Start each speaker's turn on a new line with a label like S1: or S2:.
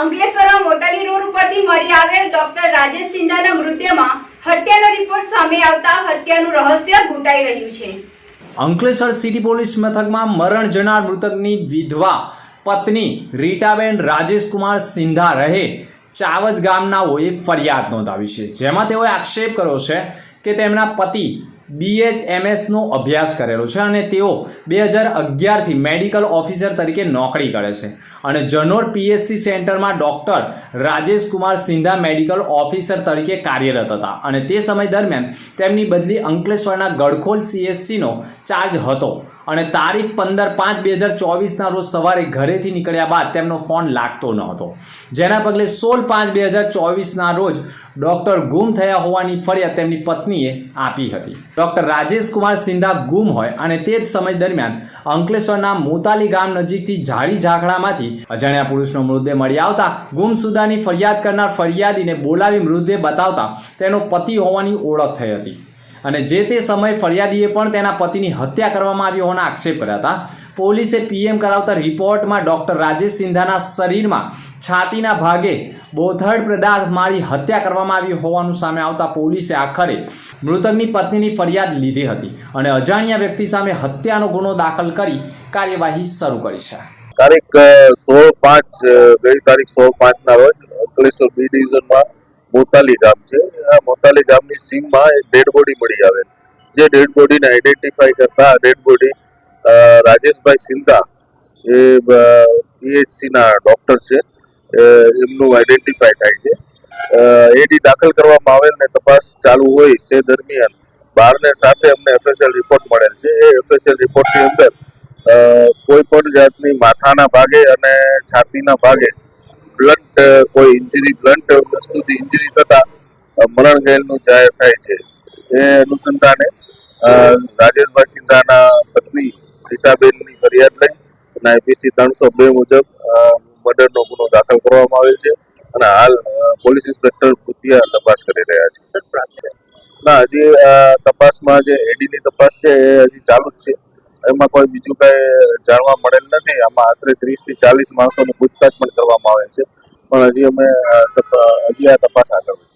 S1: અંકલેશ્વરમાં મોટાલી રોડ ઉપરથી મળી આવેલ ડોક્ટર રાજેશ સિંધાના મૃત્યુમાં હત્યાનો રિપોર્ટ સામે આવતા હત્યાનું રહસ્ય ઘૂંટાઈ રહ્યું છે.
S2: અંકલેશ્વર સિટી પોલીસ મથકમાં મરણ જનાર મૃતકની વિધવા પત્ની રીટાબેન રાજેશકુમાર સિંધા રહે ચાવજ ગામનાઓએ ફરિયાદ નોંધાવી છે. જેમાં તેઓએ આક્ષેપ કર્યો છે કે તેમના પતિ બીએચએમએસનો અભ્યાસ કરેલો છે અને તેઓ બે હજાર અગિયારથી મેડિકલ ઓફિસર તરીકે નોકરી કરે છે. અને જનોર પીએચસી સેન્ટરમાં doctor Rajesh Kumar Sindha medical officer તરીકે કાર્યરત હતા. અને તે સમય દરમિયાન તેમની બદલી અંકલેશ્વરના ગડખોલ સીએસસીનો ચાર્જ હતો. અને તારીખ પંદર પાંચ બે હજાર ચોવીસના રોજ સવારે ઘરેથી નીકળ્યા બાદ તેમનો ફોન લાગતો ન હતો. જેના પગલે સોળ પાંચ બે હજાર ચોવીસના રોજ ડૉક્ટર ગુમ થયા હોવાની ફરિયાદ તેમની પત્નીએ આપી હતી. ડૉક્ટર રાજેશ કુમાર સિંધા ગુમ હોય અને તે જ સમય દરમિયાન અંકલેશ્વરના મોતાલી ગામ નજીકથી ઝાડી ઝાકડામાંથી અજાણ્યા પુરુષનો મૃતદેહ મળી આવતા ગુમસુદાની ફરિયાદ કરનાર ફરિયાદીને બોલાવી મૃતદેહ બતાવતા તેનો પતિ હોવાની ઓળખ થઈ હતી. અને જે તે સમયે ફરિયાદીએ પણ તેના પતિની હત્યા કરવામાં આવી હોવાના આક્ષેપ કર્યા હતા. પોલીસે પીએમ કરાવતા રિપોર્ટમાં ડૉક્ટર રાજેશ સિંધાના શરીરમાં છાતીના ભાગે બોથડ પદાર્થ મારી હત્યા કરવામાં આવી હોવાનું સામે આવતા પોલીસે આખરે મૃતકની પત્નીની ફરિયાદ લીધી હતી અને અજાણ્યા વ્યક્તિ સામે હત્યાનો ગુનો દાખલ કરી કાર્યવાહી શરૂ કરી છે.
S3: તારીખ સોળ પાંચ ગઈ તારીખ સોળ પાંચ ના રોજ અંકલેશ્વર બી ડિવિઝનમાં મોતાલી ગામ છે. આ મોતાલી ગામની સીમમાં એક ડેડ બોડી મળી આવે. જે ડેડ બોડીને આઈડેન્ટિફાઈ કરતા ડેડ બોડી રાજેશભાઈ સિંધા, એ પીએચસીના ડૉક્ટર છે. એમનું આઈડેન્ટિફાય થાય છે. એડી દાખલ કરવામાં આવેલ ને તપાસ ચાલુ હોય તે દરમિયાન બારને સાથે અમને એફએસએલ રિપોર્ટ મળેલ છે. એ એફએસએલ રિપોર્ટની અંદર કોઈ પણ જાતની માથાના ભાગે અને છાતીના ભાગે બ્લન્ટ કોઈ ઇન્જરી બ્લન્ટ વસ્તુથી ઇન્જરી થતા મરણ ગયેલનું જાહેર થાય છે. એ અનુસંધાને રાજેશભાઈ સિંધાના પત્ની રીતાબેનની ફરિયાદ લઈ અને આઈપીસી ત્રણસો બે મુજબ મર્ડરનો ગુનો દાખલ કરવામાં આવેલ છે અને હાલ પોલીસ ઇન્સ્પેક્ટર ભૂતિયા તપાસ કરી રહ્યા છે. ના હજી તપાસમાં જે એડીની તપાસ છે એ હજી ચાલુ જ છે. એમાં કોઈ બીજું કઈ જાણવા મળેલ નથી. આમાં આશરે ત્રીસથી ચાલીસ માણસોની પૂછતાછ પણ કરવામાં આવે છે. પણ હજી અમે હજી આ તપાસ આગળ.